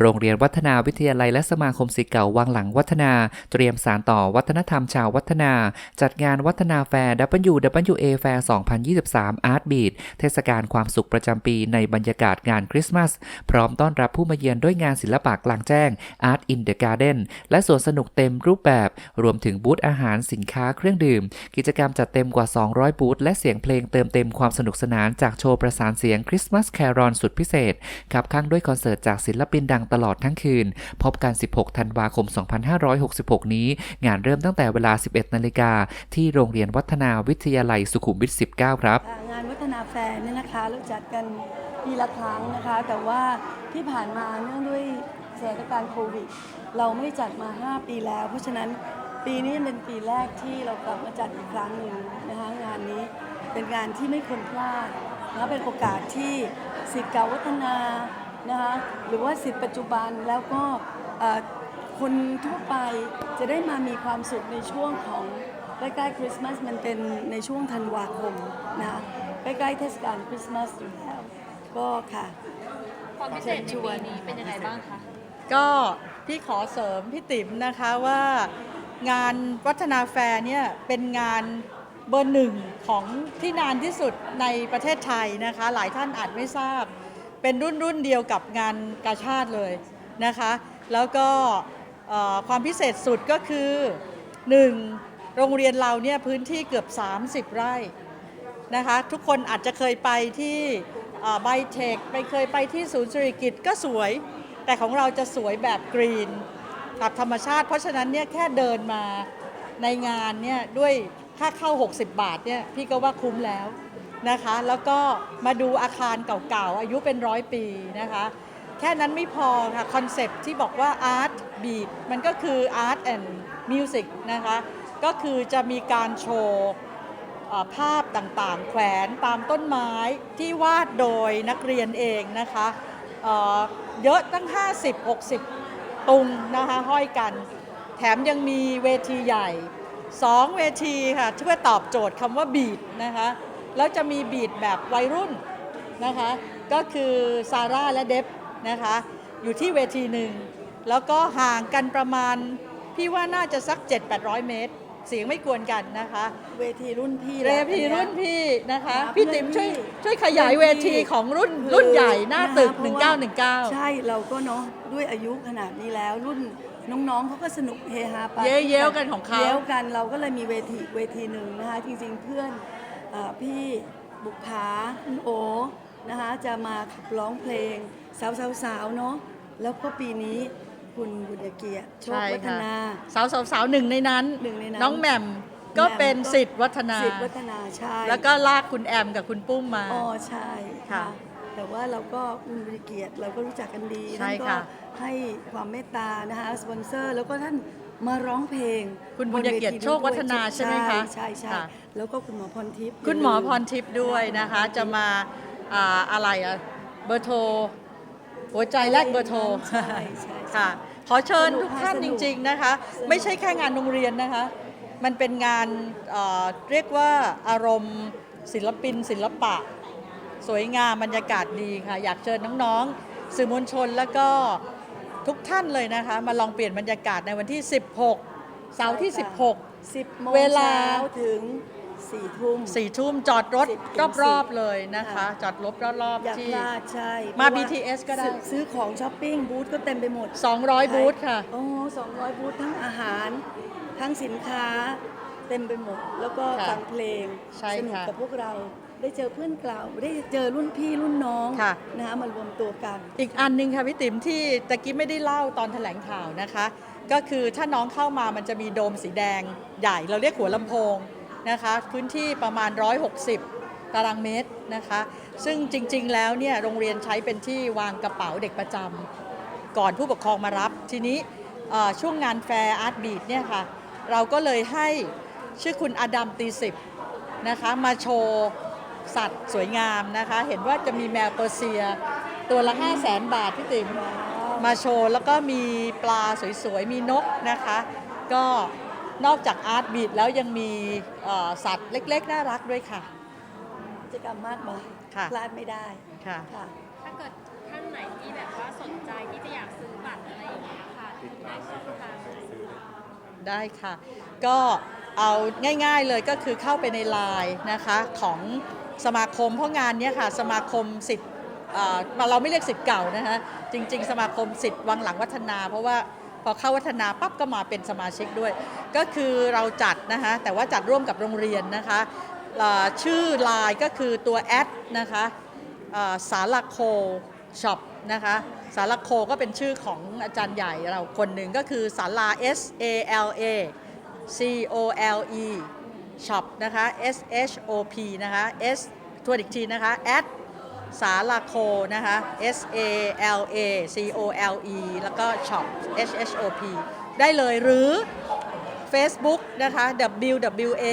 โรงเรียนวัฒนาวิทยาลัยและสมาคมศิษย์เก่าวังหลังวัฒนา เตรียมสารต่อวัฒนธรรมชาววัฒนา จัดงานวัฒนาแฟร์ WWA Fair 2023 Art Beat เทศกาลความสุขประจำปีในบรรยากาศงานคริสต์มาส พร้อมต้อนรับผู้มาเยือนด้วยงานศิลปะกลางแจ้ง Art in the Garden และสวนสนุกเต็มรูปแบบ รวมถึงบูธอาหารสินค้าเครื่องดื่ม กิจกรรมจัดเต็มกว่า 200 บูธและเสียงเพลงเติมเต็มความสนุกสนานจากโชว์ประสานเสียงคริสต์มาสแครอนสุดพิเศษขับข้างด้วยคอนเสิร์ตจากศิลปินดังตลอดทั้งคืน พบกัน 16 ธันวาคม 2566 นี้ งานเริ่มตั้งแต่เวลา 11 นาฬิกา ที่โรงเรียนวัฒนาวิทยาลัยสุขุมวิท 19 ครับ งานวัฒนาแฟร์เนี่ยนะคะเราจัดกันปีละครั้งนะคะ แต่ว่าที่ผ่านมาเนื่องด้วยสถานการณ์โควิด เราไม่ได้จัดมา 5 ปีแล้ว เพราะฉะนั้นปีนี้เป็นปีแรกที่เรากลับมาจัดอีกครั้งหนึ่งนะคะงานนี้เป็นงานที่ไม่ควรพลาดนะคะเป็นโอกาสที่สิทธิ์เก่าวัฒนา นะคะหรือว่าสิทธิ์ปัจจุบันแล้วก็เอ่อคนทั่วไปจะได้มามีความสุขในช่วงของใกล้ๆคริสต์มาสมันเป็นในช่วงธันวาคมนะใกล้ๆเทศกาลคริสต์มาสอยู่แล้วก็ค่ะความพิเศษในปีนี้เป็นยังไงบ้างคะก็พี่ขอเสริมพี่ติ๋มนะคะว่างานวัฒนาแฟร์เนี่ยเป็นงานเบอร์หนึ่งของที่นานที่สุดในประเทศไทยนะคะ หลายท่านอาจไม่ทราบ เป็นรุ่นรุ่นเดียวกับงานกาชาติเลยนะคะ แล้วก็ความพิเศษสุดก็คือ 1. โรงเรียนเราเนี่ยพื้นที่เกือบ 30 ไร่นะคะทุกคนอาจจะเคยไปที่ไบเทคไปเคยไปที่ศูนย์สุริกิจก็สวย แต่ของเราจะสวยแบบกรีนกับธรรมชาติ เพราะฉะนั้นเนี่ยแค่เดินมาในงานเนี่ยด้วยค่าเข้า 60 บาทเนี่ยพี่ก็ว่าคุ้มแล้ว นะคะ แล้วก็มาดูอาคารเก่าๆ อายุเป็นร้อยปีนะคะ แค่นั้นไม่พอค่ะคอนเซปต์ที่บอกว่า Art Beat มันก็คือ Art and Music นะคะ ก็คือจะมีการโชว์ภาพต่างๆ แขวนตามต้นไม้ที่วาดโดยนักเรียนเองนะคะเเยอะตั้ง 50-60 ตุงนะคะห้อยกัน แถมยังมีเวทีใหญ่ 2 เวทีค่ะเพื่อตอบโจทย์คำว่าบีดนะคะ แล้วจะมีบีดแบบวัยรุ่นนะคะ ก็คือซาร่าและเดฟนะคะ อยู่ที่เวทีหนึ่ง แล้วก็ห่างกันประมาณ พี่ว่าน่าจะสัก 7-800 เมตร เสียงไม่กวนกันนะคะ เวทีรุ่นพี่เรแล้วพีอันเนี้ยรุ่นพี่นะคะค่ะพี่ติ๋มช่วยเพื่อนพี่ช่วยขยายเวทีของรุ่นคือรุ่นใหญ่หน้าตึกะคะเพราะว่า1919 ใช่เราก็เนาะด้วยอายุขนาดนี้แล้วรุ่นน้องๆเขาก็สนุกเฮฮาไปเย้เย้วกันของเขาเย้วกันเราก็เลยมีเวทีอีกเวทีหนึ่งนะคะจริงๆเพื่อนเออ พี่บุกผาคุณโอนะคะจะมาขับร้องเพลงสาวๆๆเนาะแล้วก็ปีนี้คุณบุญเกียรติโชคใช่วัฒค่ะนาสาวสาวสาวหนึ่งในนั้นหนึ่งในนั้นน้องแหม่มก็แหม่มเป็นก็สิทธิ์วัฒนาสิทธิ์วัฒนาใช่แล้วก็ลากคุณแอมกับคุณปุ้มมาอ๋อใช่ค่ะค่ะแต่ว่าเราก็คุณบริเกียรติเราก็รู้จักกันดีใช่ท่านก็ค่ะให้ความเมตตานะคะสปอนเซอร์แล้วก็ท่าน มาร้องเพลงคุณบุญเกียรติโชควัฒนาใช่ไหมคะใช่ใช่ค่ะ แล้วก็คุณหมอพรทิพย์คุณหมอพรทิพย์ด้วยนะคะ จะมาอ่าอะไรอะเบอร์โทร หัวใจแรกเบอร์โทร ใช่ใช่ใช่ค่ะขอเชิญสนุกทุกท่านค่ะสจนุกริง ๆนะคะ สนุก ไม่ใช่แค่งานโรงเรียนนะคะ มันเป็นงานเอ่อเรียกว่าอารมณ์ศิลปิน ศิลปะ สวยงามบรรยากาศดีค่ะ อยากเชิญน้องๆ สื่อมวลชนแล้วก็ ทุกท่านเลยนะคะ มาลองเปลี่ยนบรรยากาศในวันที่ 16 เสาร์ที่ ใช่ค่ะ 16สิบโมงเวลา เช้าถึงสี่ทุ่ม สี่ทุ่มจอดรถสิบถึงรอบสิบๆเลยนะคะ ค่ะ จอดรถรอบอย่าๆที่พลาดใช่มา เพระว่ BTS ก็ได้ ซื้อซื้อของช้อปปิ้งบูธก็เต็มไปหมด200 บูธค่ะ โอ้สองร้อยบูธทั้งอาหาร ทั้งสินค้า เต็มไปหมด แล้วก็ค่ะฟังเพลง ใช่สนุกค่ะ กับพวกเรา ได้เจอเพื่อนเก่าได้เจอรุ่นพี่รุ่นน้องค่ะ นะคะมารวมตัวกัน อีกอันหนึงค่ะพี่ติ๋มที่ตะกี้ไม่ได้เล่าตอนแถลงข่าวนะคะ ก็คือถ้าน้องเข้ามามันจะมีโดมสีแดงใหญ่เราเรียกหัวลำโพงนะคะ พื้นที่ประมาณ 160 ตารางเมตรนะคะ ซึ่งจริงๆแล้วเนี่ยโรงเรียนใช้เป็นที่วางกระเป๋าเด็กประจำก่อนผู้ปกครองมารับ ทีนี้เอ่อช่วงงานแฟร์อาร์ตบีดเนี่ยค่ะ เราก็เลยให้ชื่อคุณอดัมตีสิบนะคะมาโชว์ สัตว์สวยงามนะคะ เห็นว่าจะมีแมวเปอร์เซีย ตัวละ 5 0 0แสนบาทพี่ติ๋มมาโชว์ แล้วก็มีปลาสวยๆ มีนกนะคะ ก็นอกจากอาร์ตบีดแล้วยังมีเอ่อสัตว์เล็กๆ น่ารักด้วยค่ะกิจกรรมมากมายค่ะพลาดไม่ได้ค่ะค่ะถ้าเกิดท่านไหนไหนที่แบบว่าสนใจที่จะอยากซื้อบัตรอะไรอย่างเงี้ยค่ะได้ช่องทางไหนได้ค่ะ ก็เอาง่ายๆเลยก็คือเข้าไปในไลน์นะคะของ สมาคมเพราะงานนี้ค่ะสมาคมสิทธิ์เราไม่เรียกสิทธิ์เก่านะคะจริง ๆ สมาคมสิทธิ์วังหลังวัฒนา เพราะว่าพอเข้าวัฒนาปั๊บก็มาเป็นสมาชิกด้วย ก็คือเราจัดนะคะแต่ว่าจัดร่วมกับโรงเรียนนะคะชื่อไลน์ก็คือตัวแอดนะคะสาลาโคช็อปนะคะสาลาโคก็เป็นชื่อของอาจารย์ใหญ่เราคนหนึ่งก็คือสาลา S A L A C O L E shop นะคะ S H O P นะคะ S ทวนอีกทีนะคะ at สาลาโคนะคะ S A L A C O L E แล้วก็ shop H H O P ได้เลยหรือ Facebook นะคะ WWA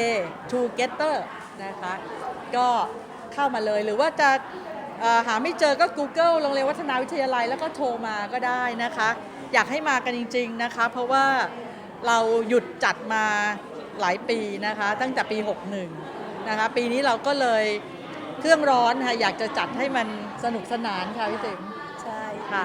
Together นะคะ ก็เข้ามาเลยหรือว่าจะหาไม่เจอก็ Google โรงเรียนวัฒนาวิทยาลัยแล้วก็โทรมาก็ได้นะคะ อยากให้มากันจริง ๆนะคะ เพราะว่าเราหยุดจัดมา หลายปีนะคะ ตั้งแต่ปี 61 นะคะ ปีนี้เราก็เลยเครื่องร้อนค่ะ อยากจะจัดให้มันสนุกสนานค่ะพี่เติ๋มใช่ค่ะ